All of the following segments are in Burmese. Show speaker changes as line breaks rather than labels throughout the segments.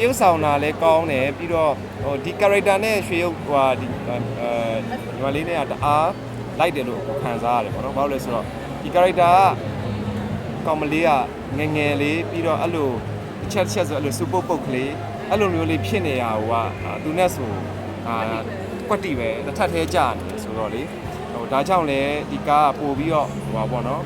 တရုပ်ဆောင်တာလည်းကောင်းတယ်ပြီးတော့ဟိုဒီ character နဲ့ရွှေရုပ်ဟိုဟာဒီအဲဒီမလေးနဲ့ကတအားလိုက်တယ်လို့ခံစားရတယ်ပေါ့နော်ဘာလို့လဲဆိုတော့ဒီ character ကကောင်မလေးကငယ်ငယ်လေးပြီးတော့အဲ့လိုတစ်ချက်တစ်ချက်ဆိုအဲ့လိုစူပုတ်ပုတ်ကလေးအဲ့လိုမျိုးလေးဖြစ်နေရဟိုကအာသူနဲ့ဆိုအာကွက်တီပဲတစ်ထပ်သေးကြာနေတယ်ဆိုတော့လေဟိုဒါကြောင့်လည်းဒီကားကပို့ပြီးတော့ဟိုပါပေါ့နော်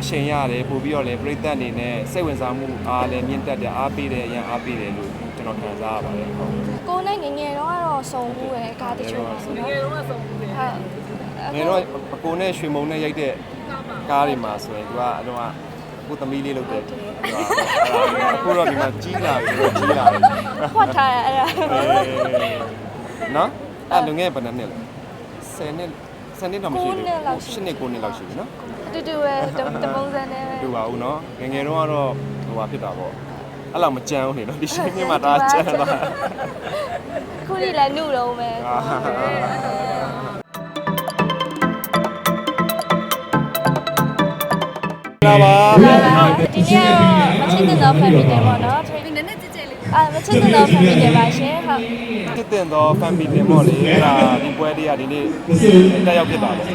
အရှင်ရတယ်ပို့ပြီးတော့လည်းပြိသက်အနေနဲ့စိတ်ဝင်စားမှုအားလည်းမြင့်တက်တယ်အားပေးတယ်အရင်အားပေးတယ်လို့ ကျွန်တော်ခံစားရပါတယ်ဟုတ်
ကိုယ်နဲ့ငယ်ငယ်တော့ကတော့စုံဘူးပဲကားတချို့ပါဆိုတော့
ငယ်တော့ဆုံးဘူးလေ
ဟုတ်
ငယ်တော့အကိုနဲ့ရွှေမုံနဲ့ရိုက်တဲ့ကားတွေမှာဆိုရင်သူကအလုံးကကိုသမီးလေးလုပ်တယ်သူကအခုတော့ဒီမှာကြီးလာပြီတော့ကြီးလာပြီ
ဖွက်ထားရအဲ့ဒါ
နော်အဲ့လုံငယ်ဘယ်နှစ်နှစ်လဲ10နှစ်10နှစ်တော့မရှိဘူး10နှစ်9နှစ်လောက်ရှိပြီနော်
အတူတူပဲတပုံစံနဲ့ပဲ
တူပါဦးနော်ငယ်ငယ်တော့ကတော့ဟိုဟာဖြစ်တာပေါ့ အဲ့လောက်မကြမ်းဘူးနေနော်ဒီရှင်မြင့်မှာဒါကြမ်းသွား
ခုထိလည်းနှုတ်တော့ပဲ
လာပါ
ဒီနေ့ကတော့မချစ်တဲ့တော့ family တယ်ပေါ့နော် အာမချစ်တဲ့တော့ family တယ်ပါရှင်ဟုတ်
ဖြစ်တဲ့တော့ family တင်ပေါ့လေအဲ့ဒါဒီပွဲလေးကဒီနေ့တက်ရောက်ဖြစ်တာပေါ့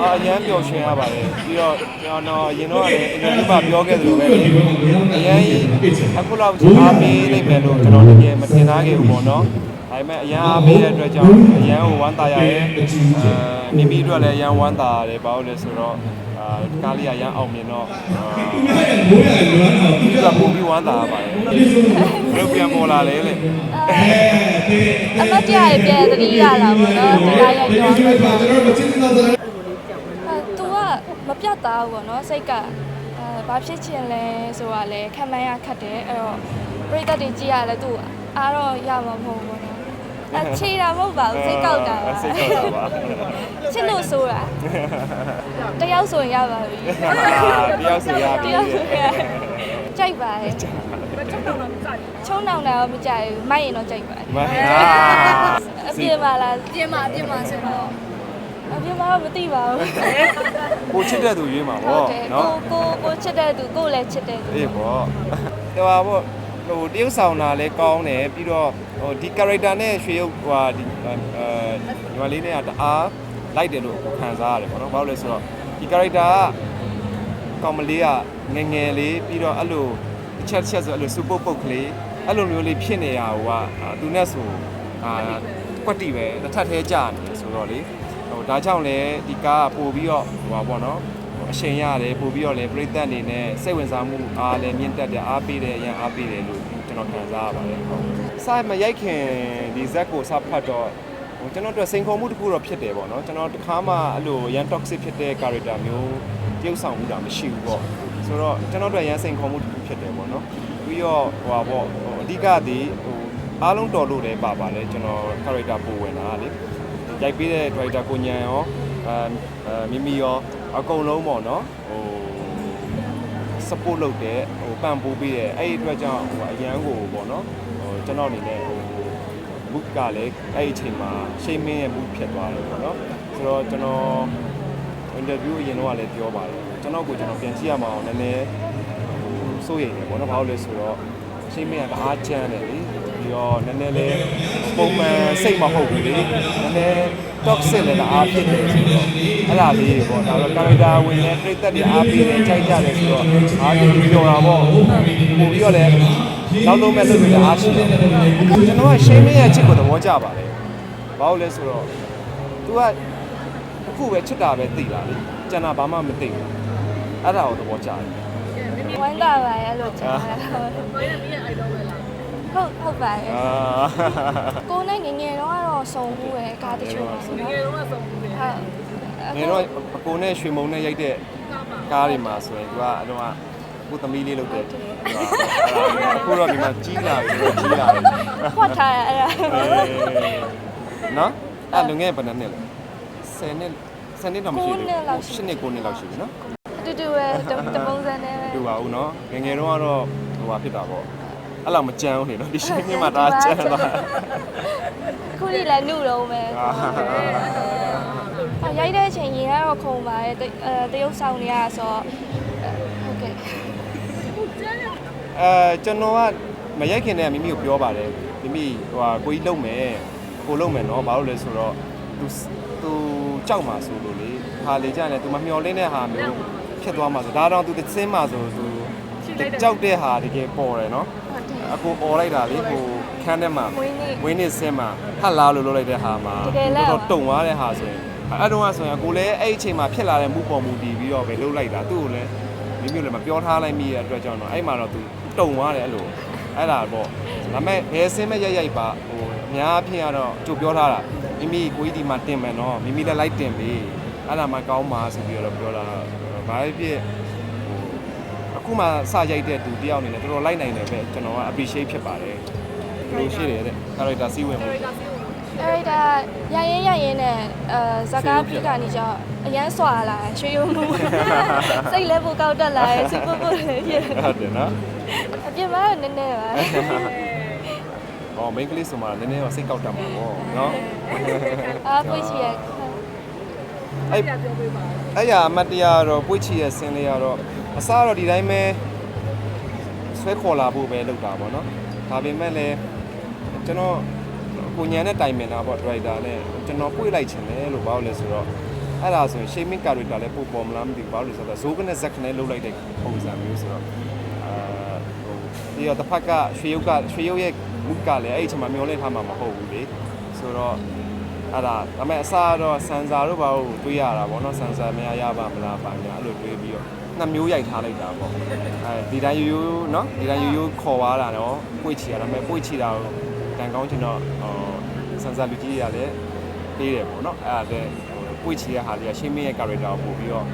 အာအရန်ပျော်ရွှင်ရပါတယ်ပြီးတော့ကျွန်တော်အရင်တော့လည်းအင်္ဂလိပ်မှာပြောခဲ့သလိုပဲလေအရန်အခုလောက်အားပေးလိုက်မယ်လို့ကျွန်တော်တကယ်မထင်သားခဲ့ဘူးပေါ့နော်ဒါပေမဲ့အရန်အားပေးတဲ့အတွက်ကြောင့်အရန်ကိုဝမ်းသာရရဲ့အဲမိမိတို့လည်းအရန်ဝမ်းသာရတယ်ဘာလို့လဲဆိုတော့အာကားလေးကရန်အောင်မြင်တော့အာဒီကပုံပြီးဝမ်းသာရပါတယ်ဘယ် လိုပြန်ပေါ်လာလဲလေ
အမတ်တရားရဲ့ပြန်သတိရလာပေါ့နော်တရားရိုက်တော့အဲသူကမပြတ်သားဘူးပေါ့နော်စိတ်ကအဲဘာဖြစ်ချင်လဲဆိုတာလဲခံမှန်းရခက်တယ်အဲ့တော့ပြိတ္တတွေကြည့်ရလဲသူအားတော့ရမှာမဟုတ်ဘူးပေါ့နော်အချေတာမဟုတ်ပါဘူးစိတ်ကောက်တာပါ
စိတ်ကောက်တာပါ
ချစ်လို့ဆိုတာတယောက်ဆိုရင်ရပါပြီ
တယောက်စီရ
တ
ပြီ
ယောက်ဆိုရင် ကြိုက်ပါရဲ့
ဘယ်ချက်တော့မကြိုက်
ချုံနောင်တာတော့မကြိုက်ဘူးမိုက်ရင်တော့ကြိုက်ပါတယ်
မဟာ
အပြစ်ပါလား
ပြင်မှာပြင်မှာဆိုတော့
အပြစ်ပါတော့မသိပါဘူး
ကိုချစ်တဲ့သူရွေးမှာ
ဟု
ပေါ့
တ်တယ်
နော်
ကိုကိုကိုချစ်တဲ့သူကိုလည်းချစ်တဲ့သူ
အေးပေါ့ဟိုပါပေါ့ဟိုတရုပ်ဆောင်တာလည်းကောင်းတယ်ပြီးတော့ဟိုဒီ character နဲ့ရွှေရုပ်ဟိုဟာဒီအဲဒီမလေးနဲ့ကတအားလိုက်တယ်လို့ခံစားရတယ်ပေါ့နော်ဘာလို့လဲဆိုတော့ဒီ character က ကောင်မလေးကငယ်ငယ်လေးပြီးတော့အဲ့လိုတစ်ချက်တစ်ချက်ဆိုအဲ့လိုစူပုတ်ပုတ်ကလေးအဲ့လိုမျိုးလေးဖြစ်နေရဟိုကအာသူနဲ့ဆိုအာကွက်တီပဲတစ်ထပ်သေးကြာနေတယ်ဆိုတော့လေဟိုဒါကြောင့်လည်းဒီကားကပို့ပြီးတော့ဟိုပါပေါ့နော်အရှင်ရတယ်ပို့ပြီးတော့လည်းပြိသက်အနေနဲ့စိတ်ဝင်စားမှုအားလည်းမြင့်တက်တယ်အားပေးတယ်အရင်အားပေးတယ်လို့ကျွန်တော်ခံစားရပါတယ်ဟုတ်စာမရိုက်ခင်ဒီဇက်ကိုစဖတ်တော့ဟိုကျွန်တော်တို့စိန်ခေါ်မှုတစ်ခုတော့ဖြစ်တယ်ပေါ့နော်ကျွန်တော်တခါမှအဲ့လိုရန် toxic ဖြစ်တဲ့ character မျိုး တရုပ်ဆောင်မှုတာမရှိဘူးပေါ့ဆိုတော့ကျွန်တော်တို့ရန်စိန်ခေါ်မှုတစ်ခုဖြစ်တယ်ပေါ့နော်ပြီးတော့ဟိုပါပေါ့ဟိုအဓိကဒီဟိုအားလုံးတော်လို့လည်းပါပါလေကျွန်တော် character ပိုဝင်တာလေရိုက်ပေးတဲ့ director ကိုညံရောအဲမိမိရောအကုန်လုံးပေါ့နော်ဟို support လုပ်တဲ့ဟိုပံ့ပိုးပေးတဲ့အဲ့ဒီအတွက်ကြောင့်ဟိုအရန်ကိုပေါ့နော်ဟိုကျွန်တော်အနေနဲ့ဟို book ကလည်းအဲ့ဒီအချိန်မှာရှိမင်းရဲ့ book ဖြစ်သွားတယ်ပေါ့နော်ဆိုတော့ကျွန်တော် interview အရင်တော့လည်းပြောပါတယ်ကျွန်တော်ကိုကျွန်တော်ပြန်ကြည့်ရမှာအောင်နည်းနည်းဟိုစိုးရိမ်တယ်ပေါ့နော်ဘာလို့လဲဆိုတော့ရှိမင်းကတအားချမ်းတယ်လေပြီးတော့နည်းနည်းလေးပုံမှန်စိတ်မဟုတ်ဘူးလေနည်းနည်း toxic လည်းတအားဖြစ်တယ်ဆိုတော့အဲ့ဒါလေးပေါ့ဒါတော့ character ဝင်တဲ့ပြိသက်တွေအားပေးတယ်ကြိုက်ကြတယ်ဆိုတော့အားတင်ပြီးပြောတာပေါ့ပို့ပြီးတော့လည်းနောက်လုံးမဲ့လုပ်ပြီးအားရှိတယ်ကျွန်တော်ကရှိမင်းရဲ့ချစ်ကိုသဘောကျပါတယ်ဘာလို့လဲဆိုတော့ तू က အခုပဲချစ်တာပဲသိတာလေကျန်တာဘာမှမသိဘူးအဲ့ဒါကိုသဘောကျတယ်
ဝမ်းသာပါရဲ့အဲ့လိုချင်တာ
ဘာရမင်းရဲ့ idol ပဲလား
ဟုတ်ဟုတ်ပါရဲ့
အာ
ကိုယ်နဲ့ငယ်ငယ်တော့ကတော့စုံဘူးပဲကားတချို့ပါဆို
င
တော့
ယ်တော့ဆုံးဘူးလေ
ဟုတ်
ငယ်တော့အကိုနဲ့ရွှေမုံနဲ့ရိုက်တဲ့ကားတွေမှာဆိုရင် तू ကအလုံးကကိုသမီးလေးလုပ်တယ်သူကအခုတော့ဒီမှာကြီးလာပြီတော့ကြီးလာပြီ
ဖွက်ထားရအဲ့ဒါ
နော်အဲ့လုံငယ်ဘယ်နှစ်နှစ်လဲ10နှစ် 10နှစ်တော့မရှိဘူး10နှစ်9နှစ်လောက်ရှိပြီနော်
အတူတူပဲတပုံစံနဲ့ပဲ
တူပါဦးနော်ငယ်ငယ်တော့ကတော့ဟိုပါဖြစ်တာပေါ့အဲ့လောက်မကြမ်းဘူးနေနော်ဒီရှင်မြင့်မှာဒါကြမ်းသွား
ခုထိလည်းနှုတ်တော့ပဲအရိုက်တဲ့အချိန်ရင်ကတော့ခုံပါတယ်အဲတရုပ်ဆောင်တွေကဆိုဟုတ်ကဲ့
အဲကျွန်တော်ကမရိုက်ခင်တည်းကမိမိကိုပြောပါတယ်မိမိဟိုဟာကိုကြီးလုံမယ်ကိုလုံမယ်နော်ဘာလို့လဲဆိုတော့ तू तू ကြောက်မှာဆိုလို့လေဟာလေကြတယ်သူမမျော်လင့်တဲ့ဟာမျိုးဖြစ်သွားမှာဆိုဒါတော့သူတစ်စင်းမှာဆိုသူကြောက်တဲ့ဟာတကယ်ပေါ်တယ်နော်အကိုអော်လိုက်တာလေဟိုခန်းထဲမှာ
ဝင်းန
စ်ဆင်းမှာဟတ်လာလို့လုပ်လိုက်တဲ့ဟာမှာ
တော့
တုံသွားတဲ့ဟာဆိုရင်အဲ့တော့ဆိုရင်ကိုလည်းအဲ့အချိန်မှာဖြစ်လာတဲ့မှုပေါ်မှုတည်ပြီးတော့ပဲလှုပ်လိုက်တာသူ့ကိုလည်းမိမျိုးလည်းမပြောထားလိုက်မိရတဲ့အတွက်ကြောင့်တော့အဲ့မှာတော့သူတုံသွားတယ်အဲ့လိုအဲ့ဒါပေါ့ဒါပေမဲ့ဘယ်ဆင်းမဲ့ရိုက်ရိုက်ပါဟိုအများအပြားတော့သူပြောထားတာ မိမိကိုကြီးဒီမှာတင်မယ်နော်မိမိလည်းလိုက်တင်ပြီအဲ့ဒါမှကောင်းပါဆိုပြီးတော့ပြောတာဘာဖြစ်ဟိုအခုမှစရိုက်တဲ့သူတယောက်အနေနဲ့တော်တော်လိုက်နိုင်တယ်ပဲကျွန်တော်က appreciate ဖြစ်ပါတယ်ဘယ်လိုရှိတယ်တဲ့ character စီးဝင်မှု
ဒါစီကို
အဲ့ဒါရရင်ရရင်နဲ့အဲဇကားပြကနေကျတော့အရန်စွာလာရွှေရုံမှုစိတ်လဲပိုကောက်တက်လာရဲ့စိတ်ပုတ်ပုတ်လေးဖြစ်
ဟုတ်တယ်နော်
အပြင်မှာတော့နည်းနည်းပါ။
အော် main ကလေးဆိုမှနည်းနည်းတော့စိတ်ကောက်တတ်မှာပေါ့နော်
အားပွေးချီရဲ့။
အဲ့
ပြပြောပေးပါ
အဲ့ရအမတ်တရားတော့ပွေ့ချီရဲ့ဆင်းလေးကတော့အစားတော့ဒီတိုင်းပဲဆွဲခေါ်လာဖို့ပဲလုပ်တာပေါ့နော်။ဒါပေမဲ့လည်းကျွန်တော်ကိုညံတဲ့တိုင်မင်တာပေါ့ driver နဲ့ကျွန်တော်ပွေ့လိုက်ချင်တယ်လို့ဘာလို့လဲဆိုတော့အဲ့ဒါဆိုရင် shaming character လည်းပို့ပေါ်မလားမသိဘူးဘာလို့လဲဆိုတော့ဇိုးကနဲ့ဇက်ခနဲ့လုပ်လိုက်တဲ့ပုံစံမျိုးဆိုတော့အာဟိုဒီတော့တစ်ဖက်ကရွှေရုပ်ကရွှေရုပ်ရဲ့ mood ကလည်းအဲ့ဒီအချိန်မှာမျောလဲထားမှာမဟုတ်ဘူးလေဆိုတော့အဲ့ဒါဒါပေမဲ့အစားတော့ဆန်စာတို့ဘာလို့တွေးရတာဗောနော်ဆန်စာမရရပါမလားပါညာအဲ့လိုတွေးပြီးတော့နှစ်မျိုးရိုက်ထားလိုက်တာဗောအဲဒီတိုင်းယူယူနော်ဒီတိုင်းယူယူခေါ်သွားတာနော်ပွေ့ချီရတာမဲ့ပွေ့ချီတာကိုတန်ကောင်းချင်တော့ဟိုဆန်စာလူကြီးရလည်းပေးတယ်ဗောနော်အဲ့ဒါတဲ့ပွေ့ချီရဟာလေးကရှင်းမင်းရဲ့ character ကိုပို့ပြီးတော့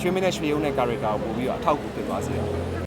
ရှင်းမင်းနဲ့ရွှေရုံးနဲ့ character ကိုပို့ပြီးတော့အထောက်အကူဖြစ်သွားစေတယ်